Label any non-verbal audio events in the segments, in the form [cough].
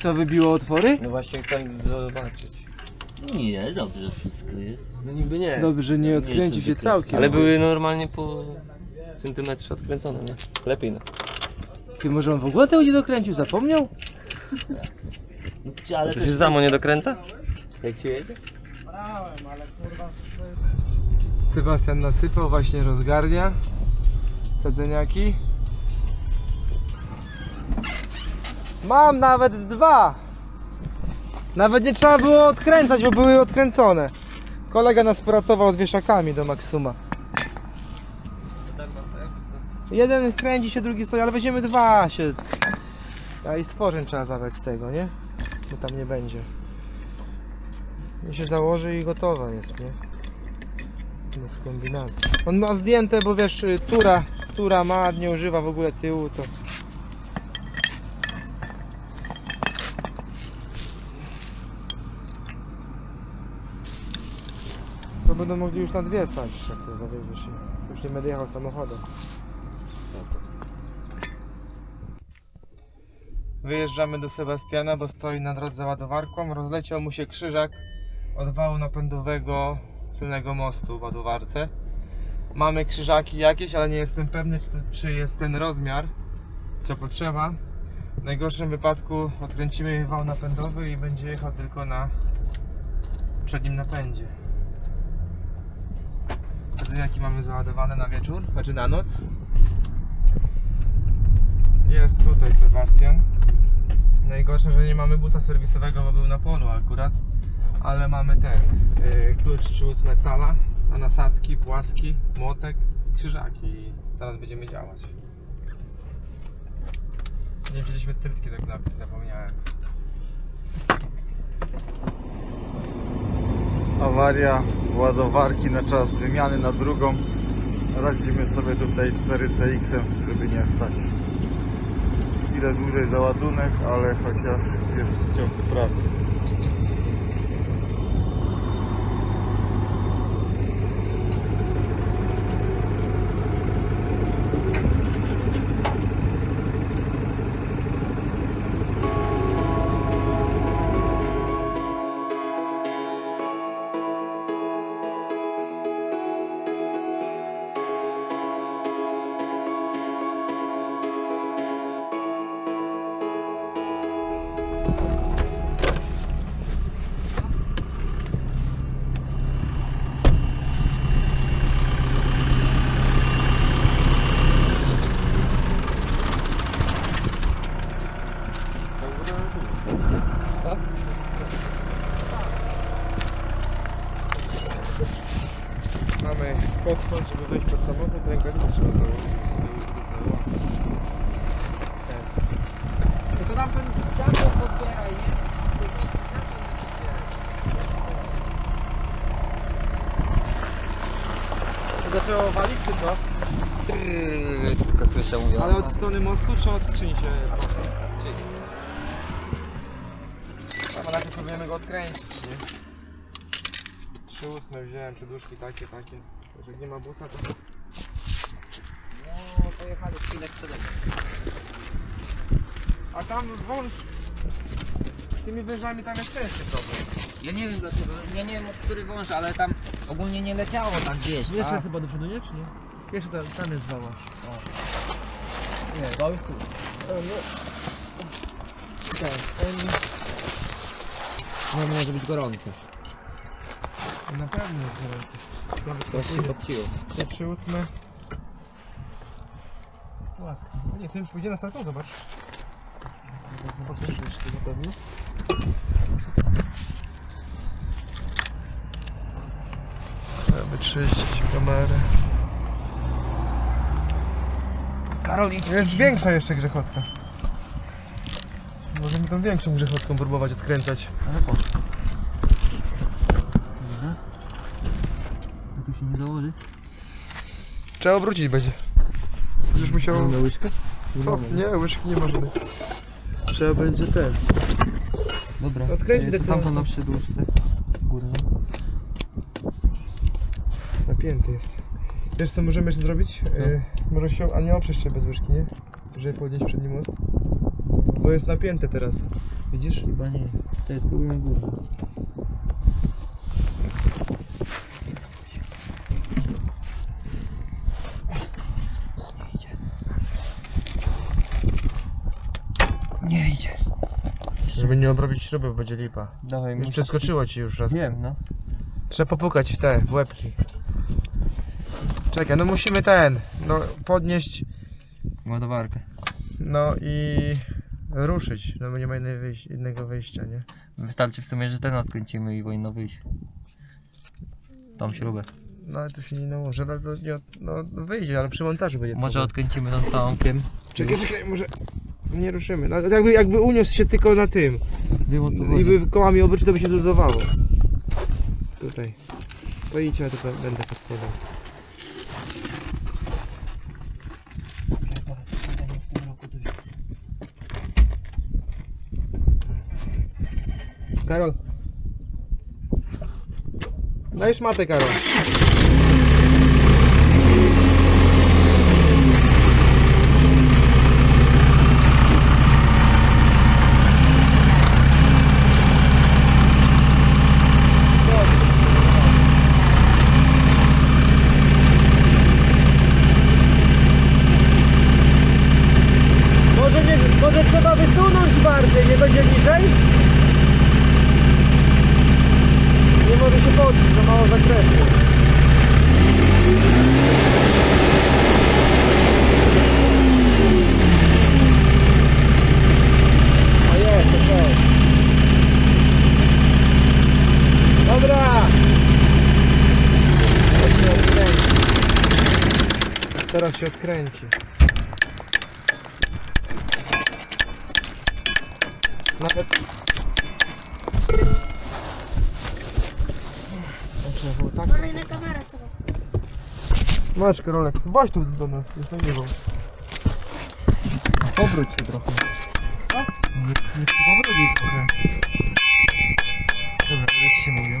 Co wybiło otwory? No właśnie chcę zobaczyć. Nie, dobrze wszystko jest. No niby nie. Dobrze, że nie jestem się całkiem. Ale były normalnie po centymetrze odkręcone, nie? Lepiej no. Ty może on w ogóle tego nie dokręcił, zapomniał? No, ale To też się samo nie dokręca? Jak się jedzie? Sebastian nasypał, właśnie rozgarnia sadzeniaki. Mam nawet dwa! Nawet nie trzeba było odkręcać, bo były odkręcone. Kolega nas poratował z wieszakami do Maksuma. Jeden kręci się, drugi stoi, ale weźmiemy dwa się. A i stworzeń trzeba zabrać z tego, nie? Bo tam nie będzie. I się założy i gotowa jest, nie? Bez kombinacji. On ma zdjęte, bo wiesz, y, tura, tura ma, nie używa w ogóle tyłu, to... będą mogli już na dwie sadzić, jak to zawiedziesz i już nie będę jechał samochodem. Wyjeżdżamy do Sebastiana, bo stoi na drodze ładowarką. Rozleciał mu się krzyżak od wału napędowego tylnego mostu w ładowarce. Mamy krzyżaki jakieś, ale nie jestem pewny, czy, to, czy jest ten rozmiar, co potrzeba. W najgorszym wypadku odkręcimy wał napędowy i będzie jechał tylko na przednim napędzie. Jaki mamy załadowane na wieczór, znaczy na noc. Jest tutaj Sebastian. Najgorsze, że nie mamy busa serwisowego, bo był na polu akurat. Ale mamy ten yy, klucz 3,8 cala, a nasadki, płaski, młotek, krzyżaki i zaraz będziemy działać. Nie wzięliśmy trytki do klapki, zapomniałem. Awaria ładowarki na czas wymiany na drugą. Radzimy sobie tutaj 4CX, żeby nie stać. Chwilę dłużej załadunek, ale chociaż jest ciąg pracy. Zaczęło walić czy co? Tylko słyszę mówią. Ale od strony mostu czy od skrzyni się? Od skrzyni. A na to spróbujemy go odkręcić, nie? Trzy ósme wziąłem, przeduszki takie, takie. Że jak nie ma busa, to... No, pojechali chwilę przede mną. A tam wąż... Z tymi wężami tam jest ciężki problem. Ja nie wiem dlaczego, ja nie wiem od który wąż, ale tam ogólnie nie leciało tak gdzieś. Jeszcze a? chyba do przodu nie, czy nie? Jeszcze tam, tam jest wała. Nie, wał jest tu. Tak, No może być gorący. na pewno jest gorący. To się te trzy ósme... Łaska. No nie, ten pójdzie na startą, zobacz. Posłyszysz na pewno. Wyczyścić kamerę. Karol, Jest większa jeszcze grzechotka. Możemy tą większą grzechotką próbować odkręcać. Ale po. A tu się nie założy? Trzeba obrócić będzie. Będziesz musiał... Mamy łyżkę? Co? Nie, łyżki nie można. Trzeba będzie ten. Dobra. Odkręć to decydująco. tamto na przedłużce. Górę. Napięty jest. Wiesz co możemy jeszcze zrobić? Yy, może się, a nie oprzeć się bez łyżki, nie? Żeby podnieść przedni most. Bo jest napięte teraz. Widzisz? Chyba nie. To jest spróbujmy górę. Nie idzie. Żeby nie obrobić śruby, bo będzie lipa. Dawaj Już przeskoczyło ci już raz. Wiem, no. Trzeba popukać w te, w łebki. Czekaj, no musimy ten, no podnieść, Ładowarkę. no i ruszyć, no bo nie ma wyjś- innego wyjścia, nie? Wystarczy w sumie, że ten odkręcimy i powinno wyjść. Tą śrubę. No ale to się nie nałoży, ale to nie, no wyjdzie, ale przy montażu będzie Może problem. odkręcimy tą całą tym. Czekaj, czekaj, może nie ruszymy, no jakby, jakby uniósł się tylko na tym Wiem o co i chodzi. by kołami obrócił, to by się luzowało. Tutaj. Pojdźcie, ja be- będę pod spodem. Karol. Dajesz matę, Karol. Może, nie, może trzeba wysunąć bardziej, nie będzie niżej? Nie może się podnieść, za mało zakresu. Dobra! Teraz się odkręci. Teraz się odkręci. Nawet... Trzeba było tak. Mamy na kamerę sobie. Masz Karolek, właśnie tu do nas, już nagrywał. Obróć się trochę. Co? Nie, nie powrócić trochę. Dobra, jak się mówią.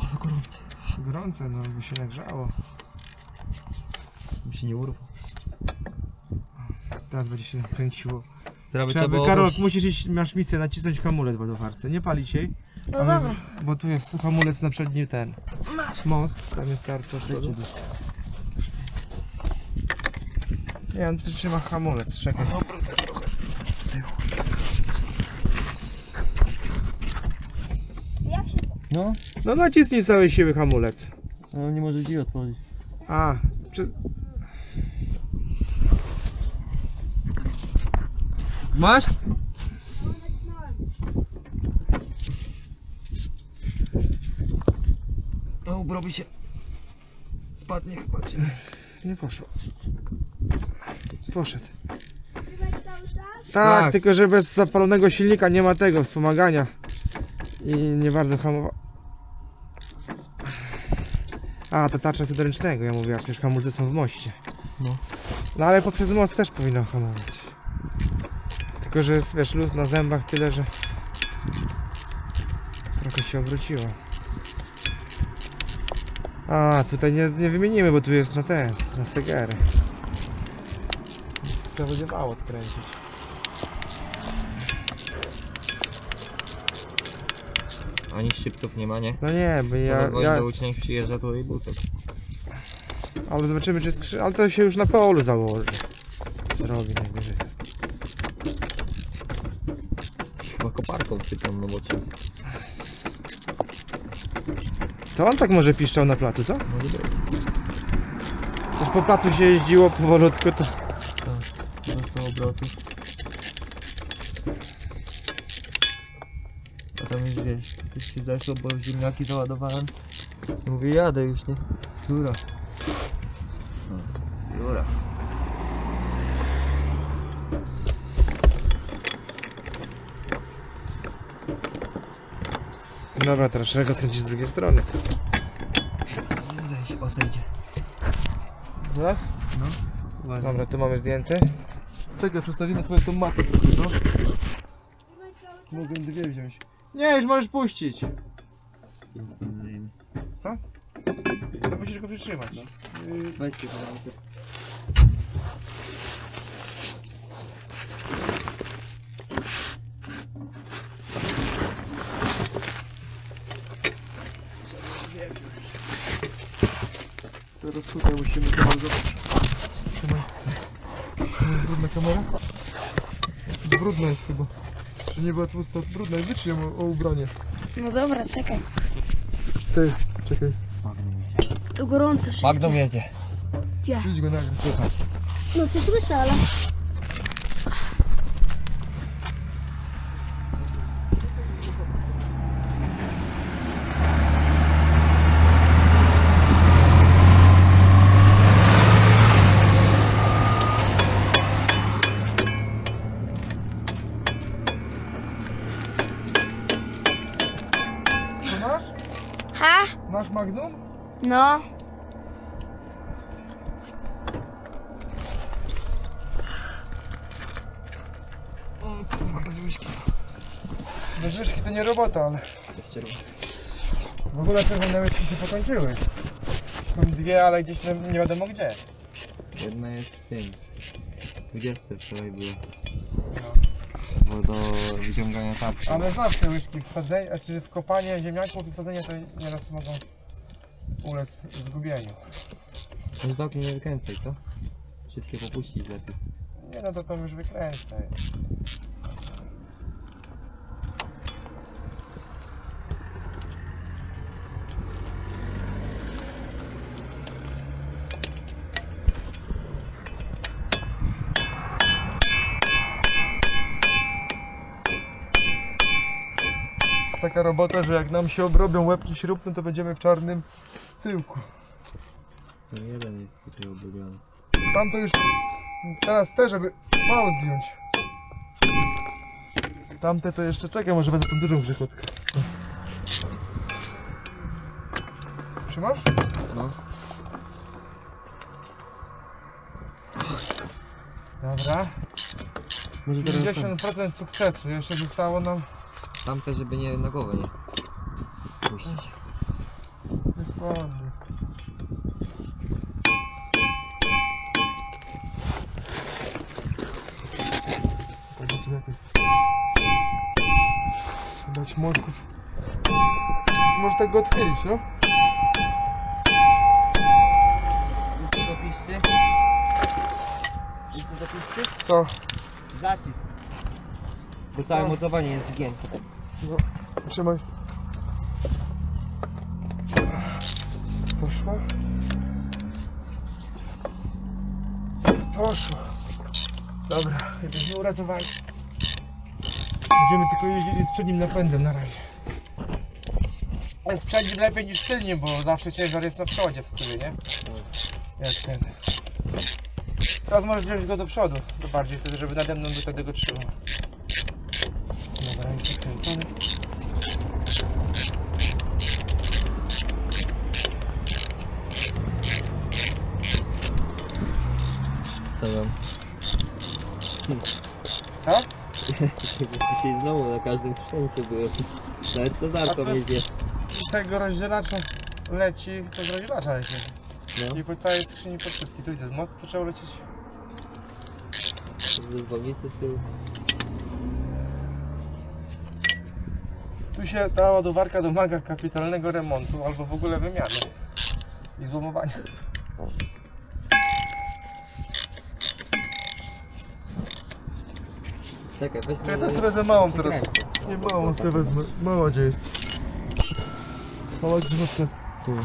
Ale gorące. Gorące, no by się nagrzało. Mi się nie urwał. Teraz będzie się kręciło. Trzeba by, Karol, musisz iść, masz misję nacisnąć hamulec w ładowarce. Nie palić jej. No ale- dobra. Bo tu jest hamulec na przedni ten. Most, tam jest tarcza z przodu. Nie, on trzyma hamulec, czekaj. Jak się No, No nacisnij z całej siły hamulec. no nie może drzwi otworzyć. A, czy... Masz? Robi się. Spadnie chyba cię. Nie poszło. Poszedł. Tak, Tak. tylko że bez zapalonego silnika nie ma tego wspomagania. I nie bardzo hamowa. A, ta tarcza jest od ręcznego, ja mówię, przecież hamulce są w moście. No. No ale poprzez most też powinno hamować. Tylko, że jest, wiesz, luz na zębach tyle, że trochę się obróciło. A, tutaj nie, nie wymienimy, bo tu jest na te, na segery. Trzeba będzie wał odkręcić. Ani szczypców nie ma, nie? No nie, bo Ja, Trzeba ja do uczniów przyjeżdża tutaj busem. ale zobaczymy czy jest krzy... ale to się już na polu założy. Zrobi najwyżej. Chyba koparką sypią, no bo czy... To on tak może piszczał na placu, co? Może być. Też po placu się jeździło powolutku, to... Na 100 obrotów. A tam już wiesz, już się zeszło, bo ziemniaki załadowałem. I mówię, jadę już, nie? Jura. No, Jura. Dobra, teraz trzeba go z drugiej strony. Zejść, o zejdzie. Zaraz? No. Dobra, tu mamy zdjęty. Czekaj, przestawimy sobie tą matę trochę, no. Mogę dwie wziąć. Nie, już możesz puścić. Co? No musisz go przytrzymać. Weź sobie teraz tutaj musimy to zrobić. Trzymaj. To jest brudna kamera? Brudna jest chyba. Czy nie była tłusta? Brudna i wytrzyj ją o, o ubranie. No dobra, czekaj. Ty, czekaj. To gorąco wszystko. Magdą jedzie. Idź go nagrać. No to słyszę, ale... Masz Magnum? No. O kurwa, bez łyżki. Bez łyżki to nie robota, ale... W ogóle czerwone łyżki się pokończyły. Są dwie, ale gdzieś tam nie wiadomo gdzie. Jedna jest w tym. 20 wczoraj było. No. Bo do wyciągania tapki. Ale zawsze łyżki w sadzeniu, znaczy w kopanie ziemniaków i w sadzenie to nieraz mogą ulec zgubieniu. Do okna nie wykręcaj, co? Wszystkie popuścić lepiej. Nie no to to już wykręcaj. Taka robota, że jak nam się obrobią łebki śrubne, to będziemy w czarnym tyłku. No jeden jest tutaj obrobiony. Tam to już teraz te, żeby mało zdjąć. Tamte to jeszcze czekaj, może będę tą dużą grzechotkę. Trzymasz? No. Dobra. Może teraz tam, 50% sukcesu. Jeszcze zostało nam tamte, żeby nie na głowę nie puścić. Dokładnie. Tak będzie lepiej. Trzeba dać młotków. Może tak go odchylić, no? To piszcie? Wiesz co to piszcie? Co? Zacisk. Bo całe mocowanie jest zgięte. Trzymaj. Poszło. Poszło. Dobra, jesteśmy uratowani. Będziemy tylko jeździli z przednim napędem na razie. Z przednim lepiej niż tylnie, bo zawsze ciężar jest na przodzie w sobie, nie? Jak ten. Teraz możesz wziąć go do przodu, to bardziej wtedy, żeby nade mną do wtedy go trzymał. Przekręcony. Co tam? Co? [laughs] Dzisiaj znowu na każdym sprzęcie byłem. Nawet A to mnie jest- zje. Z tego rozdzielacza leci, to z rozdzielacza leci. No. I po całej skrzyni pod wszystkie. Tu jest z mostu, co trzeba lecieć. Ze zwolnicy z tyłu. Tu się ta ładowarka domaga kapitalnego remontu albo w ogóle wymiany i złomowania. Czekaj, weźmy... Czekaj, to sobie wezmę małą teraz. Nie małą sobie wezmę. Mała gdzie jest? Mała grzybotka. Tu.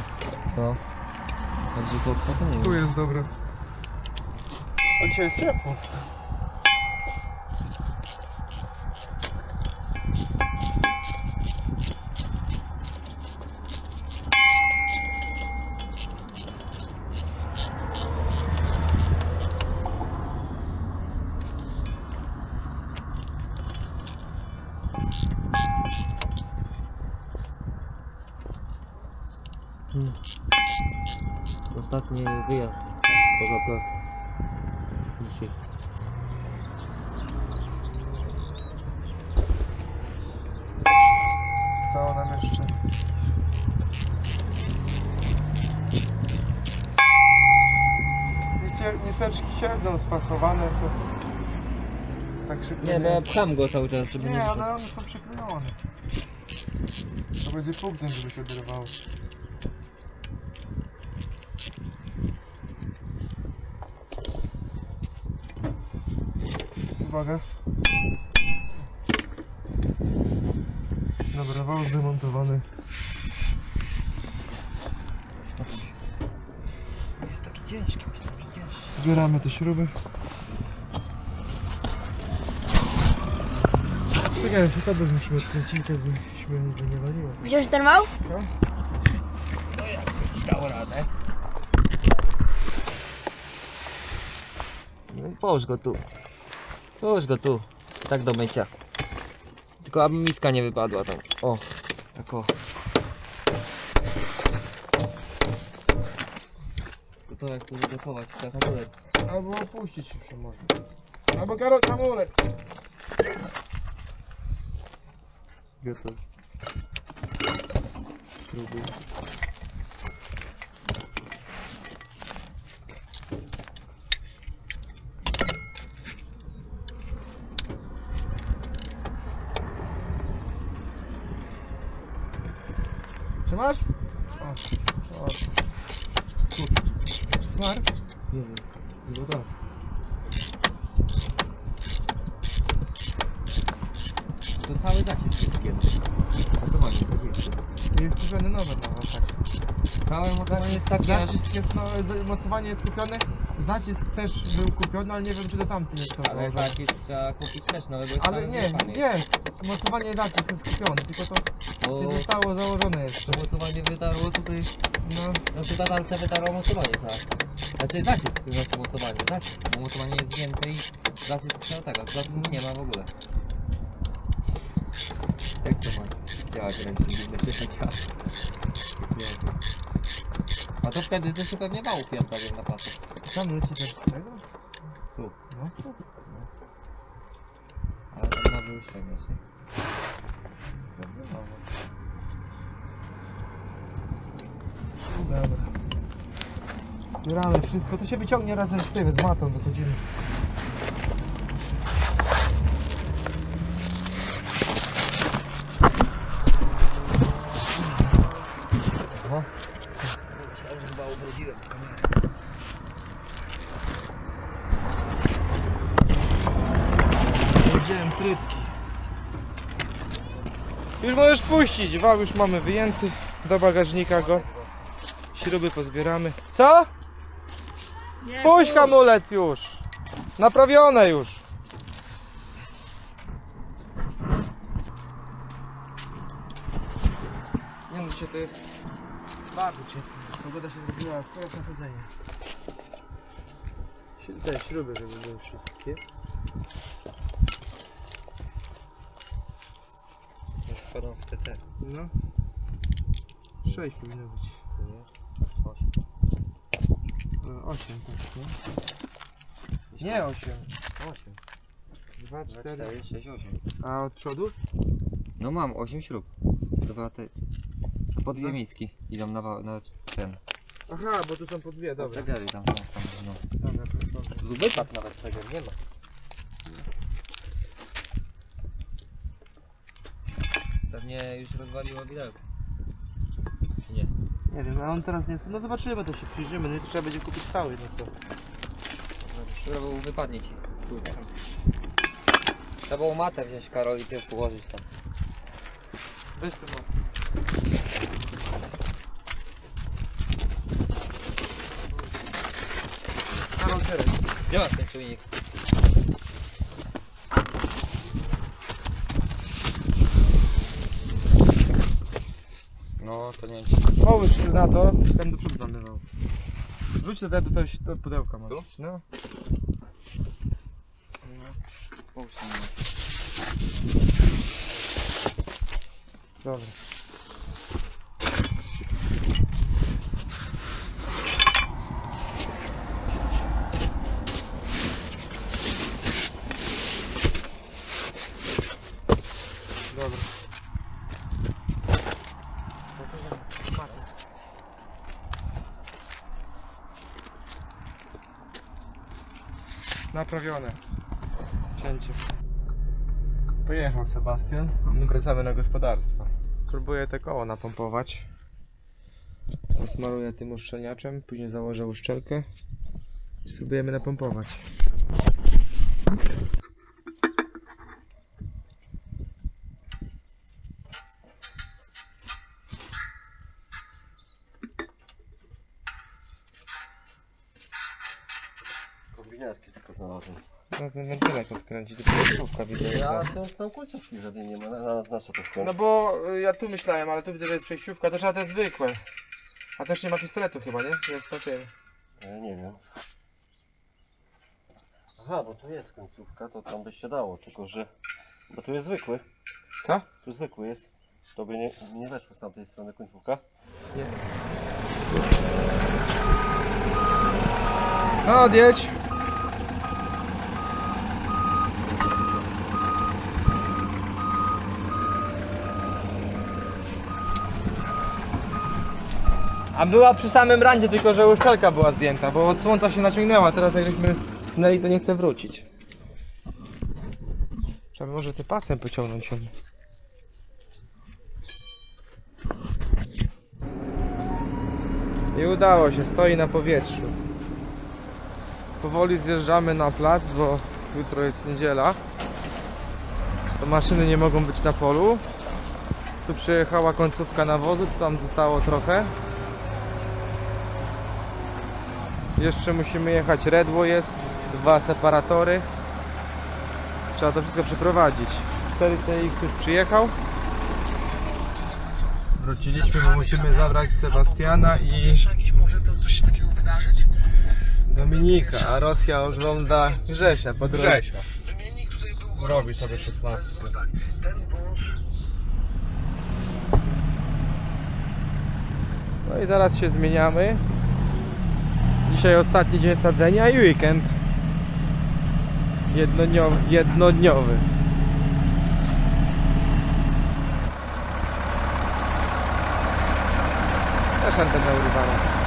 To. To Tu jest dobra. A dzisiaj jest ciepło. Ostatni wyjazd poza plac. Dzisiaj. Zostało nam jeszcze. Miseczki siedzą spakowane, to tak szybko Nie, no ja pcham go cały czas, żeby nie... Nie, ale one są przyklejone. To będzie punktem, żeby się oderwało. Uwaga. Dobra, wał zdemontowany. Jest taki ciężki, myślałem, że ciężki. Zbieramy te śruby. Czekaj, się kabel musimy odkręcić, byśmy nie, nie waliło. Widziałeś ten wał? Dało radę. No i połóż go tu. Połóż go tu. Tak do mycia. Tylko aby miska nie wypadła tam. O, tak o. To to jak tu zagotować, tak hamulec. Albo opuścić się może. Albo Karol hamulec. Gotów. Próbuj. Trzymasz? O, o. Zmarł? Jezu. No tak. To cały zacisk jest zgięty. A co masz zacisk? Jest kupiony nowy na tak. Całe mocowanie jest takie. Zacisk jest, no, z- mocowanie jest kupione. Zacisk też był kupiony, ale nie wiem czy to tamty jest to. Ale zacisk trzeba kupić też nowy, bo jest Ale cały nie, wyjebany. jest. Mocowanie i zacisk jest kupiony, tylko to Bo nie zostało założone jeszcze. to mocowanie wytarło tutaj... No, No to ta tarcza wytarła mocowanie, tak. Znaczy zacisk, znaczy mocowanie. Zacisk, bo mocowanie jest zgięte i zacisk trzeba tego. Zacisk nie ma w ogóle. Jak to ma działać gdy się działa? A to wtedy to się pewnie wał piąta wiem na pasę. tam leci też z tego? Tu. Z mostu? Ale tam na był średnio, nie? Dobra. Zbieramy wszystko, to się wyciągnie razem z tym, z matą wychodzimy. Aha. Myślałem, że chyba ubrudziłem kamerę. Wziąłem trytki. Już puścić, wał już mamy wyjęty. Do bagażnika go. Śruby pozbieramy. Co? Puść hamulec już. Naprawione już. Nie no, dzisiaj to jest bardzo ciepło. Pogoda się zrobiła akurat na sadzenie. Śru- Te śruby, żeby były wszystkie. Wchodzą w TT. No. 6 powinno być. Jest. Osiem. 8 tak, nie? Nie 8. Osiem. 2, Dwa, 4. cztery, sześć, osiem. A od przodu? No mam 8 śrub. Dwa te. To po dwie No. miski idą na, wa- na ten. Aha, bo tu są po dwie, dobra. Segery tam są. Tam, no. Dobra, to dobra. Tu wypadł nawet seger, nie ma. Pewnie już rozwaliło. Czy nie? Nie wiem, a on teraz nie jest. No zobaczymy, to się przyjrzymy. No i to trzeba będzie kupić cały, no co? Trzeba było wypadnie ci. Trzeba było matę wziąć Karol i ty położyć tam. Weź to ma. Karol Czerek. Gdzie masz ten czujnik? No to nie. Połóż na to, ten do przodu zamywał. Rzuć to, do, do, do pudełka masz. Tu? No. Połóż tam. Dobra. Dobra. Naprawione. Cięcie. Pojechał Sebastian, a my wracamy na gospodarstwo. Spróbuję te koło napompować. Smaruję tym uszczelniaczem, później założę uszczelkę i spróbujemy napompować. Ja to tam końcówki żadnej nie ma. Na, na, na co to wkręcić? No bo y, ja tu myślałem, ale tu widzę, że jest przejściówka, to trzeba te zwykłe. A też nie ma pistoletu chyba, nie? Jest to tym. Ja nie wiem. Aha, bo tu jest końcówka, to tam by się dało, tylko że... Bo tu jest zwykły. Co? Tu zwykły jest. To by nie, nie weszło z tamtej strony końcówka. No odjedź. A była przy samym randzie, tylko że łyżkelka była zdjęta, bo od słońca się naciągnęła, teraz jak żeśmy tnęli to nie chce wrócić. Trzeba może ty pasem pociągnąć ją. I udało się, stoi na powietrzu. Powoli zjeżdżamy na plac, bo jutro jest niedziela. To maszyny nie mogą być na polu. Tu przyjechała końcówka nawozu, tam zostało trochę. Jeszcze musimy jechać, redło jest, dwa separatory. Trzeba to wszystko przeprowadzić. 4CX już przyjechał. Wróciliśmy, bo musimy zabrać Sebastiana i Dominika, a Rosja ogląda Grzesia po drodze. Grzesia. Robi sobie 16. No i zaraz się zmieniamy. Dzisiaj ostatni dzień sadzenia i weekend. Jednodniowy. jednodniowy. Też antena urywana.